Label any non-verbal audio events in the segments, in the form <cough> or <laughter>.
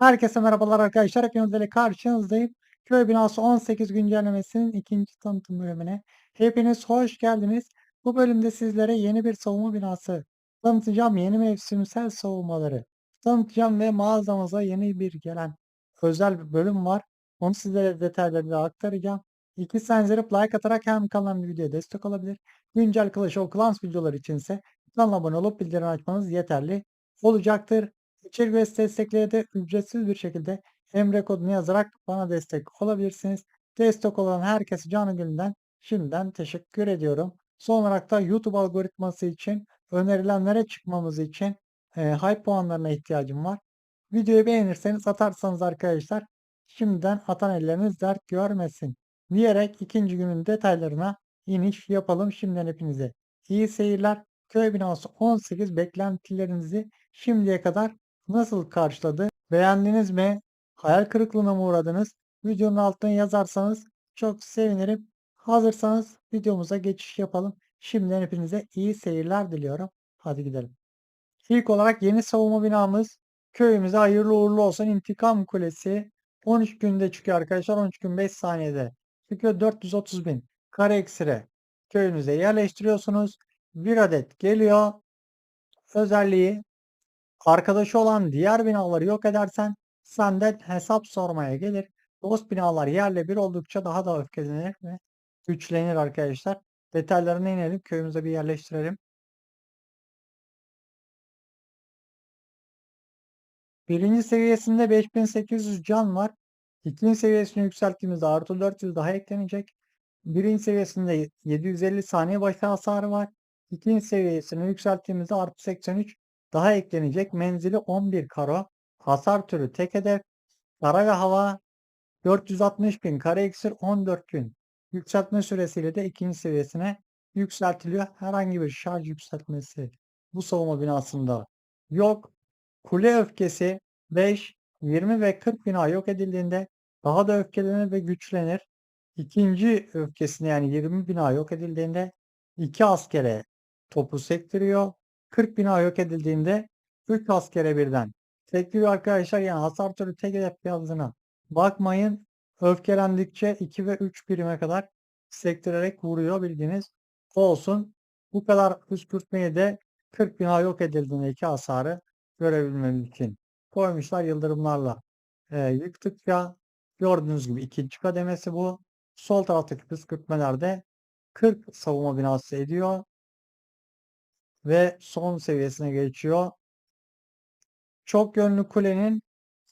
Herkese merhabalar arkadaşlar. Hepinizle karşınızdayım. Köy binası 18 güncellemesinin ikinci tanıtım bölümüne. Hepiniz hoş geldiniz. Bu bölümde sizlere yeni bir savunma binası tanıtacağım. Yeni mevsimsel savunmaları tanıtacağım ve mağazamıza yeni bir gelen özel bir bölüm var. Onu sizlere detaylarıyla aktaracağım. İki senzerip like atarak hem kanalıma videoya destek olabilir. Güncel Clash of Clans videoları içinse kanala abone olup bildirim açmanız yeterli olacaktır. İçerik ve destekleri de ücretsiz bir şekilde Emre kodunu yazarak bana destek olabilirsiniz. Destek olan herkese canı gönülden şimdiden teşekkür ediyorum. Son olarak da YouTube algoritması için önerilenlere çıkmamız için e, hype puanlarına ihtiyacım var. Videoyu beğenirseniz atarsanız arkadaşlar şimdiden atan elleriniz dert görmesin diyerek ikinci günün detaylarına iniş yapalım. Şimdiden hepinize iyi seyirler. Köy binası 18 beklentilerinizi şimdiye kadar nasıl karşıladı? Beğendiniz mi? Hayal kırıklığına mı uğradınız? Videonun altına yazarsanız çok sevinirim. Hazırsanız videomuza geçiş yapalım. Şimdiden hepinize iyi seyirler diliyorum. Hadi gidelim. İlk olarak yeni savunma binamız köyümüze hayırlı uğurlu olsun. İntikam Kulesi 13 günde çıkıyor arkadaşlar. 13 gün 5 saniyede çıkıyor. 430 bin kare eksire köyünüze yerleştiriyorsunuz. Bir adet geliyor. Özelliği arkadaşı olan diğer binaları yok edersen senden hesap sormaya gelir. Dost binalar yerle bir oldukça daha da öfkelenir ve güçlenir arkadaşlar. Detaylarına inelim. Köyümüze bir yerleştirelim. Birinci seviyesinde 5800 can var. İkinci seviyesini yükselttiğimizde artı 400 daha eklenecek. Birinci seviyesinde 750 saniye başı hasarı var. İkinci seviyesini yükselttiğimizde artı 83 daha eklenecek. Menzili 11 karo. Hasar türü tek hedef. Kara ve hava 460 bin. Kare iksir 14 gün. Yükseltme süresiyle de ikinci seviyesine yükseltiliyor. Herhangi bir şarj yükseltmesi bu savunma binasında yok. Kule öfkesi 5, 20 ve 40 bina yok edildiğinde daha da öfkelenir ve güçlenir. İkinci öfkesini yani 20 bina yok edildiğinde 2 askere topu sektiriyor. 40 bina yok edildiğinde 3 askere birden sektiriyor arkadaşlar. Yani hasar türü tek hedef yazdığına bakmayın. Öfkelendikçe 2 ve 3 birime kadar sektirerek vuruyor bildiğiniz olsun. Bu kadar püskürtmeyi de 40 bina yok edildiğinde 2 hasarı görebilmemiz için koymuşlar yıldırımlarla. E, yıktıkça gördüğünüz gibi ikinci kademesi bu. Sol taraftaki püskürtmelerde 40 savunma binası ediyor. Ve son seviyesine geçiyor. Çok yönlü kulenin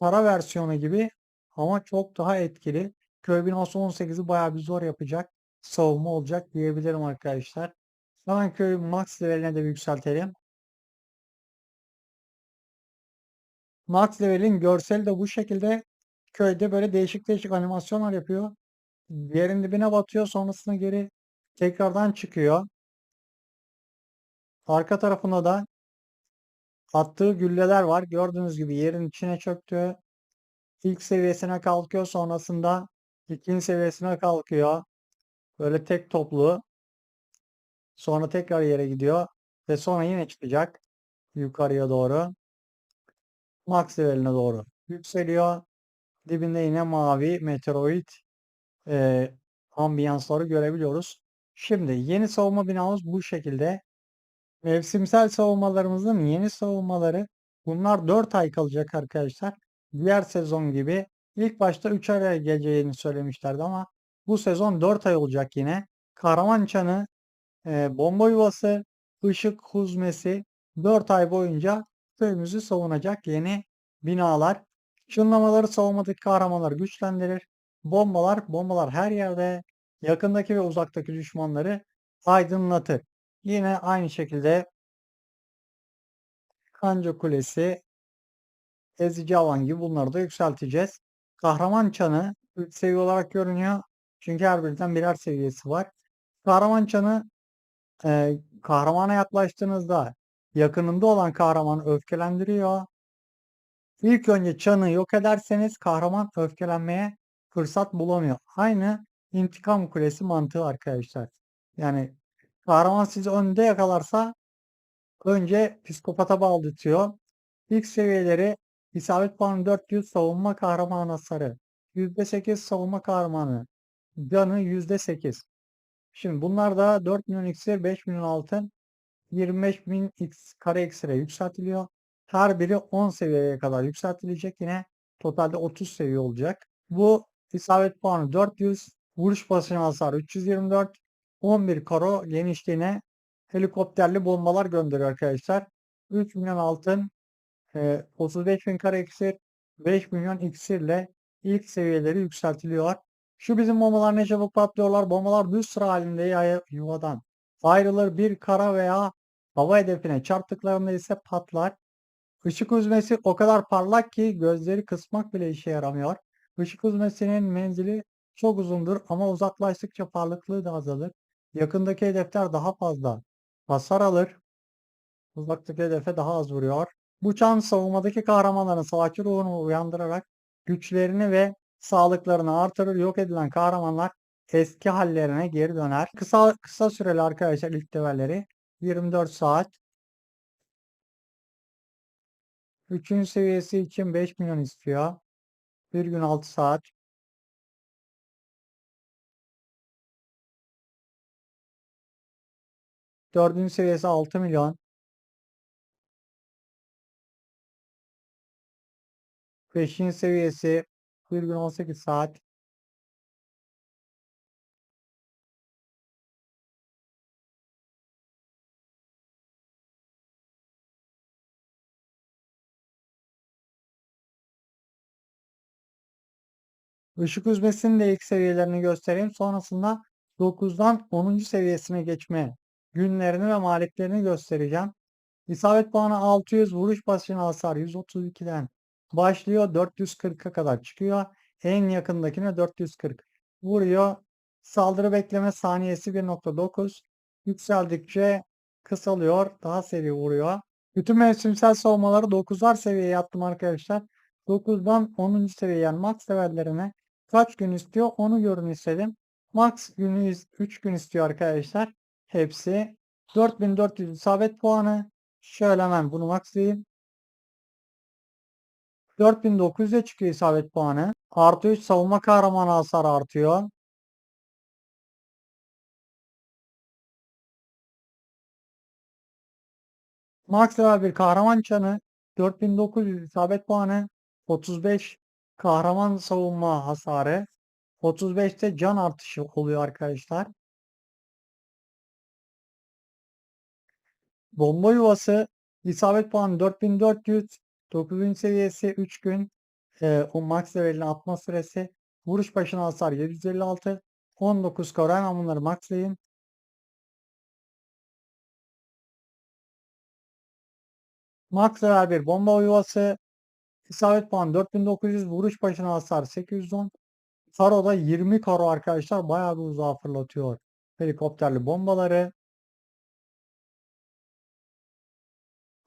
para versiyonu gibi ama çok daha etkili. Köy binası 18'i bayağı bir zor yapacak savunma olacak diyebilirim arkadaşlar. Hemen köy max leveline de yükseltelim. Max level'in görseli de bu şekilde köyde böyle değişik değişik animasyonlar yapıyor. Yerin dibine batıyor sonrasında geri tekrardan çıkıyor. Arka tarafında da attığı gülleler var. Gördüğünüz gibi yerin içine çöktü. İlk seviyesine kalkıyor sonrasında ikinci seviyesine kalkıyor. Böyle tek toplu. Sonra tekrar yere gidiyor. Ve sonra yine çıkacak. Yukarıya doğru. Max leveline doğru yükseliyor. Dibinde yine mavi meteoroid e, ambiyansları görebiliyoruz. Şimdi yeni savunma binamız bu şekilde. Mevsimsel savunmalarımızın yeni savunmaları bunlar 4 ay kalacak arkadaşlar. Diğer sezon gibi ilk başta 3 aya geleceğini söylemişlerdi ama bu sezon 4 ay olacak yine. Kahraman Çanı, e, bomba yuvası, ışık huzmesi 4 ay boyunca köyümüzü savunacak yeni binalar. Çınlamaları savunmadaki kahramanları güçlendirir. Bombalar, bombalar her yerde yakındaki ve uzaktaki düşmanları aydınlatır. Yine aynı şekilde Kanca Kulesi, Ezici Alan gibi bunları da yükselteceğiz. Kahraman Çanı 3 seviye olarak görünüyor. Çünkü her birinden birer seviyesi var. Kahraman Çanı e, kahramana yaklaştığınızda yakınında olan kahramanı öfkelendiriyor. İlk önce çanı yok ederseniz kahraman öfkelenmeye fırsat bulamıyor. Aynı intikam kulesi mantığı arkadaşlar. Yani kahraman sizi önde yakalarsa önce psikopata bağlatıyor. İlk seviyeleri İsabet puanı 400 savunma kahramanı hasarı. %8 savunma kahramanı. Canı %8. Şimdi bunlar da 4 milyon iksir, 5 milyon altın, 25 bin x kare iksire yükseltiliyor. Her biri 10 seviyeye kadar yükseltilecek. Yine totalde 30 seviye olacak. Bu isabet puanı 400, vuruş basıncı hasarı 324, 11 karo genişliğine helikopterli bombalar gönderiyor arkadaşlar. 3 milyon altın, e, 35 bin kare iksir, 5 milyon iksirle ilk seviyeleri yükseltiliyor. Şu bizim bombalar ne çabuk patlıyorlar. Bombalar düz sıra halinde yuvadan ayrılır. Bir kara veya hava hedefine çarptıklarında ise patlar. Işık hüzmesi o kadar parlak ki gözleri kısmak bile işe yaramıyor. Işık hüzmesinin menzili çok uzundur ama uzaklaştıkça parlaklığı da azalır. Yakındaki hedefler daha fazla hasar alır. Uzaktaki hedefe daha az vuruyor. Bu çan savunmadaki kahramanların savaşçı ruhunu uyandırarak güçlerini ve sağlıklarını artırır. Yok edilen kahramanlar eski hallerine geri döner. Kısa kısa süreli arkadaşlar ilk levelleri 24 saat. Üçüncü seviyesi için 5 milyon istiyor. Bir gün 6 saat. Dördüncü seviyesi 6 milyon. Beşinci seviyesi bir gün 18 saat. Işık hüzmesinin de ilk seviyelerini göstereyim. Sonrasında 9'dan 10. seviyesine geçme günlerini ve maliyetlerini göstereceğim. İsabet puanı 600, vuruş basıncı hasar 132'den başlıyor. 440'a kadar çıkıyor. En yakındakine 440 vuruyor. Saldırı bekleme saniyesi 1.9. Yükseldikçe kısalıyor. Daha seri vuruyor. Bütün mevsimsel savunmaları 9'ar seviyeye yaptım arkadaşlar. 9'dan 10. seviye yani max seviyelerine kaç gün istiyor onu görün istedim. Max günü 3 gün istiyor arkadaşlar. Hepsi 4400 isabet puanı. Şöyle hemen bunu maxlayayım. 4900'e çıkıyor isabet puanı. Artı 3 savunma kahramanı hasar artıyor. Max level bir kahraman çanı. 4900 isabet puanı. 35 kahraman savunma hasarı. 35'te can artışı oluyor arkadaşlar. Bomba yuvası isabet puanı 4400. 9. seviyesi 3 gün. E, o max level'ine atma süresi. Vuruş başına hasar 756. 19 koran bunları maxlayın. Max level bir bomba yuvası. İsabet puanı 4900. Vuruş başına hasar 810. Karo'da 20 karo arkadaşlar bayağı bir uzağa fırlatıyor. Helikopterli bombaları.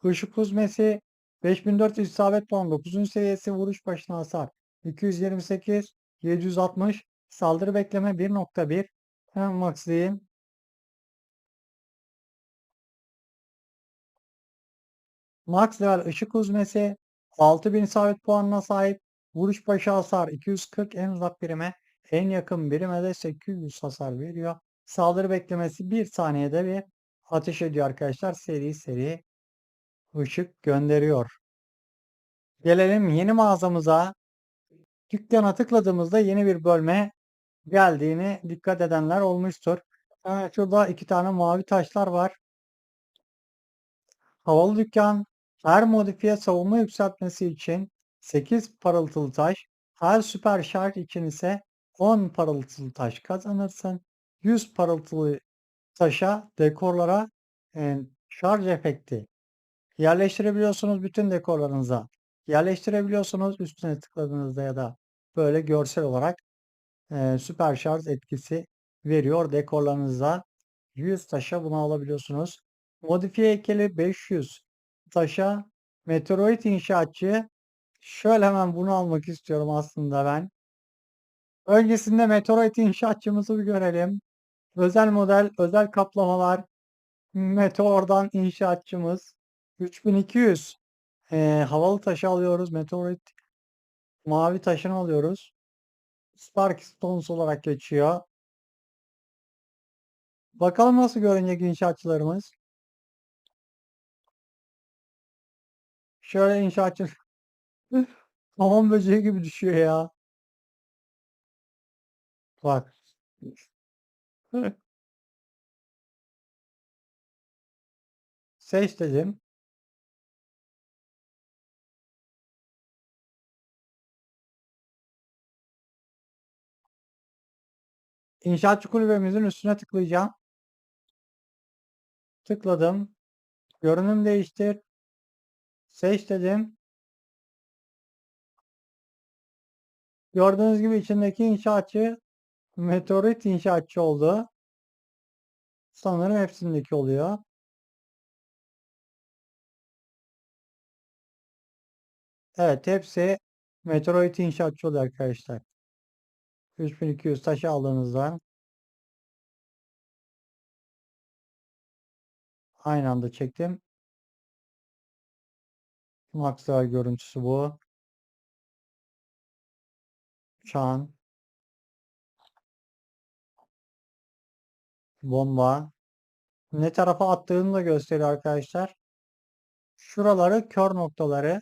Işık huzmesi 5400 isabet puanı 9. seviyesi vuruş başına hasar 228 760 saldırı bekleme 1.1 hemen maxlayayım. Max level ışık huzmesi 6000 isabet puanına sahip vuruş başı hasar 240 en uzak birime en yakın birime de 800 hasar veriyor. Saldırı beklemesi 1 saniyede bir ateş ediyor arkadaşlar. Seri seri ışık gönderiyor. Gelelim yeni mağazamıza. Dükkana tıkladığımızda yeni bir bölme geldiğini dikkat edenler olmuştur. Evet, şurada iki tane mavi taşlar var. Havalı dükkan her modifiye savunma yükseltmesi için 8 parıltılı taş, her süper şarj için ise 10 parıltılı taş kazanırsın. 100 parıltılı taşa, dekorlara e, şarj efekti yerleştirebiliyorsunuz bütün dekorlarınıza. Yerleştirebiliyorsunuz üstüne tıkladığınızda ya da böyle görsel olarak e, süper şarj etkisi veriyor dekorlarınıza. 100 taşa bunu alabiliyorsunuz. Modifiye heykeli 500 taşa. Meteoroid inşaatçı şöyle hemen bunu almak istiyorum aslında ben. Öncesinde Meteoroid inşaatçımızı bir görelim. Özel model, özel kaplamalar. Meteor'dan inşaatçımız. 3200 Eee, havalı taşı alıyoruz. Meteorit mavi taşını alıyoruz. Spark Stones olarak geçiyor. Bakalım nasıl görünecek inşaatçılarımız. Şöyle inşaatçı hamam böceği gibi düşüyor ya. Bak. <laughs> Seç dedim. İnşaatçı kulübemizin üstüne tıklayacağım. Tıkladım. Görünüm değiştir. Seç dedim. Gördüğünüz gibi içindeki inşaatçı meteorit inşaatçı oldu. Sanırım hepsindeki oluyor. Evet hepsi meteorit inşaatçı oluyor arkadaşlar. 3200 taşı aldığınızda aynı anda çektim. Maxwell görüntüsü bu. Çan. Bomba. Ne tarafa attığını da gösteriyor arkadaşlar. Şuraları kör noktaları.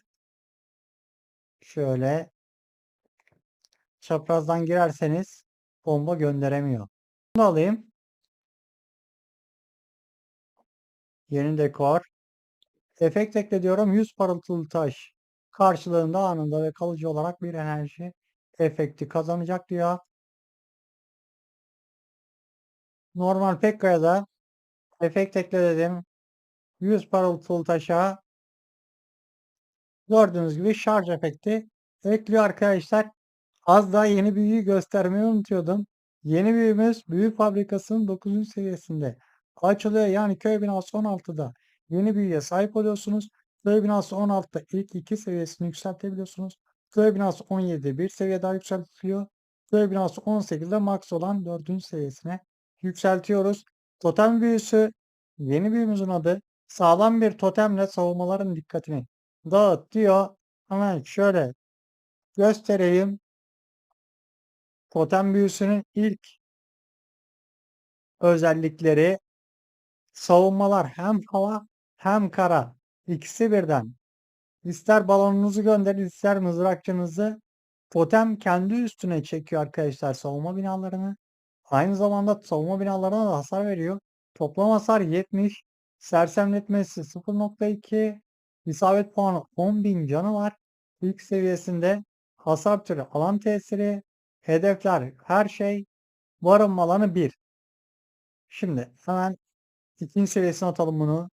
Şöyle çaprazdan girerseniz bomba gönderemiyor. Bunu alayım. Yeni dekor. Efekt ekle diyorum. 100 parıltılı taş. Karşılığında anında ve kalıcı olarak bir enerji efekti kazanacak diyor. Normal Pekka'ya da efekt ekle dedim. 100 parıltılı taşa gördüğünüz gibi şarj efekti ekliyor arkadaşlar. Az daha yeni büyüyü göstermeyi unutuyordum. Yeni büyümüz büyü fabrikasının 9. seviyesinde açılıyor. Yani köy binası 16'da yeni büyüye sahip oluyorsunuz. Köy binası 16'da ilk iki seviyesini yükseltebiliyorsunuz. Köy binası 17'de bir seviye daha yükseltiliyor. Köy binası 18'de max olan 4. seviyesine yükseltiyoruz. Totem büyüsü yeni büyümüzün adı sağlam bir totemle savunmaların dikkatini dağıt diyor. Hemen şöyle göstereyim. Totem büyüsünün ilk özellikleri savunmalar hem hava hem kara. İkisi birden. İster balonunuzu gönderin ister mızrakçınızı totem kendi üstüne çekiyor arkadaşlar savunma binalarını. Aynı zamanda savunma binalarına da hasar veriyor. Toplam hasar 70. Sersemletmesi 0.2. İsabet puanı 10.000 canı var. İlk seviyesinde hasar türü alan tesiri. Hedefler her şey. Barınma alanı 1. Şimdi hemen ikinci seviyesine atalım bunu.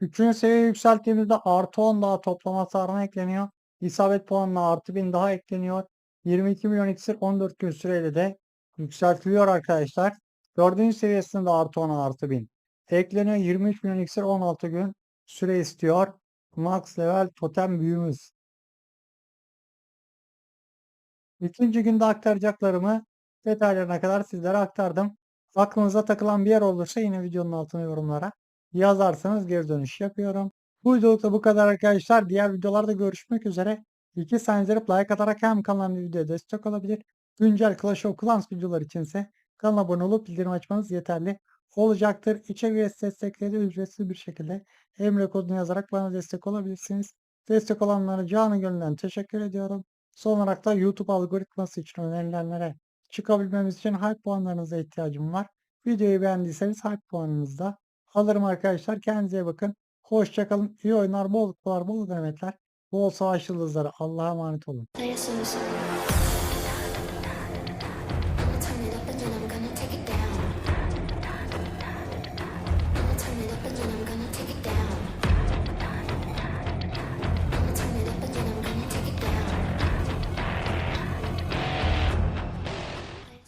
Üçüncü seviye yükselttiğimizde artı 10 daha toplam hasarına ekleniyor. İsabet puanına artı 1000 daha ekleniyor. 22 milyon iksir 14 gün süreyle de yükseltiliyor arkadaşlar. Dördüncü seviyesinde artı 10 artı 1000 ekleniyor. 23 milyon iksir 16 gün süre istiyor. Max level totem büyümüz. İkinci günde aktaracaklarımı detaylarına kadar sizlere aktardım. Aklınıza takılan bir yer olursa yine videonun altına yorumlara yazarsanız geri dönüş yapıyorum. Bu videolukta bu kadar arkadaşlar. Diğer videolarda görüşmek üzere. İki saniye like atarak hem kanalıma videoya destek olabilir. Güncel Clash of Clans videolar içinse kanala abone olup bildirim açmanız yeterli olacaktır. İçerik üyesi destekleri ücretsiz bir şekilde Emre kodunu yazarak bana destek olabilirsiniz. Destek olanlara canı gönülden teşekkür ediyorum. Son olarak da YouTube algoritması için önerilenlere çıkabilmemiz için hype puanlarınıza ihtiyacım var. Videoyu beğendiyseniz hype puanınızı da alırım arkadaşlar. Kendinize bakın. Hoşçakalın. İyi oyunlar, bol kutular, bol demetler, bol savaş yıldızları. Allah'a emanet olun.